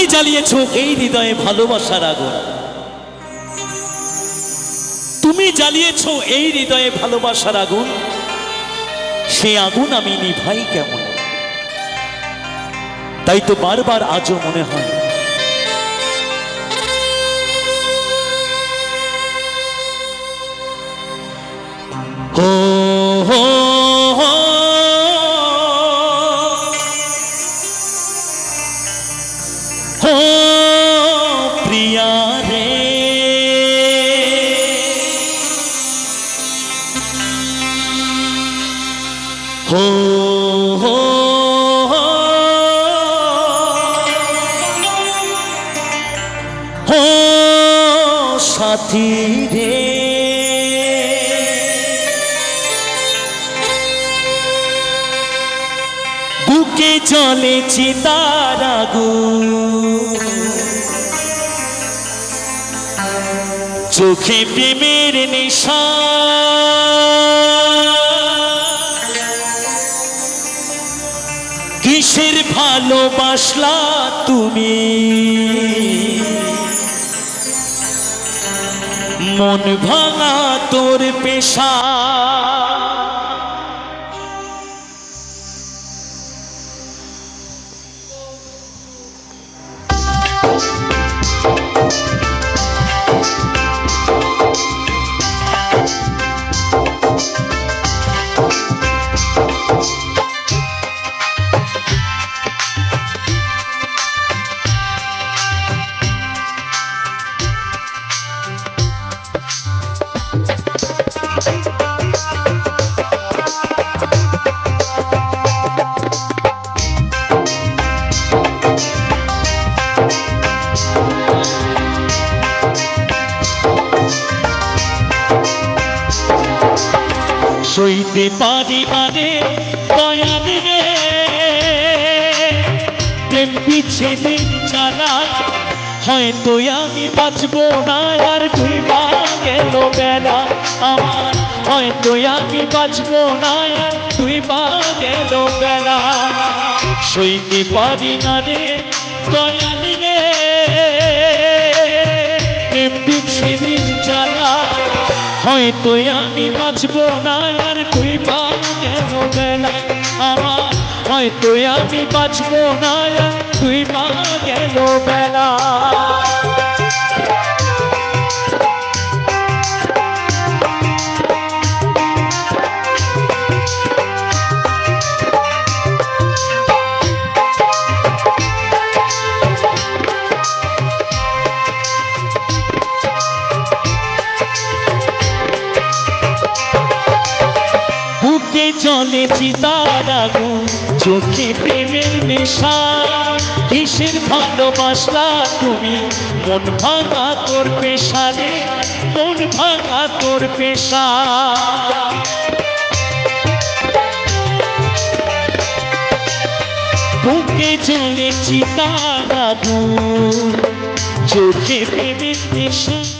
তুমি জ্বালিয়েছ এই হৃদয়ে ভালোবাসার আগুন। তুমি জ্বালিয়েছ এই হৃদয়ে ভালোবাসার আগুন। সে আগুন আমি নিভাই কেমন? তাই তো বারবার আজও মনে হয়। হো হো সাথী রে। বুকে চলে চিতার আগুন চোখে প্রেমের নেশা। কিসের ভালোবাসলা তুমি? মন ভাঙা তোর পেশা। সইতে পারি মানে দয়া দিবে। প্রেম পিছে দিন চালা হয়তো আমি বাঁচবো না, আর বা গেল বেলা আমার। হয়তো আমি বাঁচবো না, আর তুই বা গেল বেলা সইতে পারি না রে, দয়া দিবে। প্রেম পিছে দিন হয়তো আমি বাঁচব না, আর তুই পা গেল? বেলা আমার হয়তো আমি বাঁচব না, আর তুই পা গেল? বেলা চলে আগুন চোখে প্রেমের নেশা। কিসের ভালোবাসলা তুমি? মন ভাঙা তোর পেশারে, মন ভাঙা তোর পেশা। বুকে চলে চিতার আগুন চোখে প্রেমের নেশা।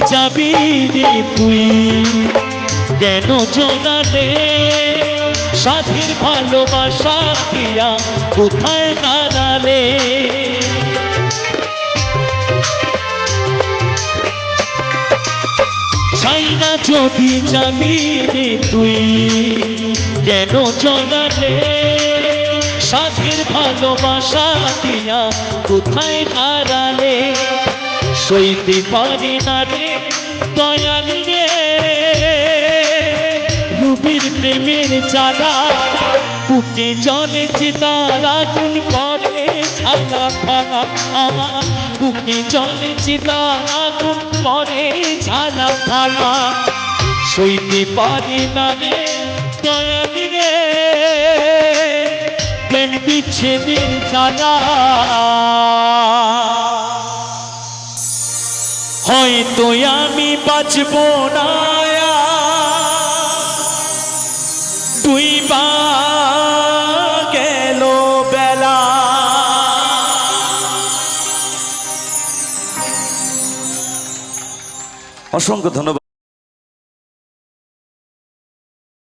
যাবি রে তুই? কেন জোগালে? সাথীর ভালোবাসা দিয়া কোথায় দাঁড়ালে? ছাইরা যদি যাবি রে তুই, কেন জোগালে? সাথী মায়ের ভালোবাসা দিয়া কোথায় হারালে সইতে পারি না রে দয়াল রে। রুবির প্রেমের চালা বুকে চিতারা গুন করে ছালা খানা আমার বুকে জলে চিতারা গুন করে ছালা খানা সইতে পারি না রে দয়াল রে। প্রেম বিচ্ছেদের জানা হয়তো আমি বাঁচব না তুই গেল বেলা। অসংখ্য ধন্যবাদ।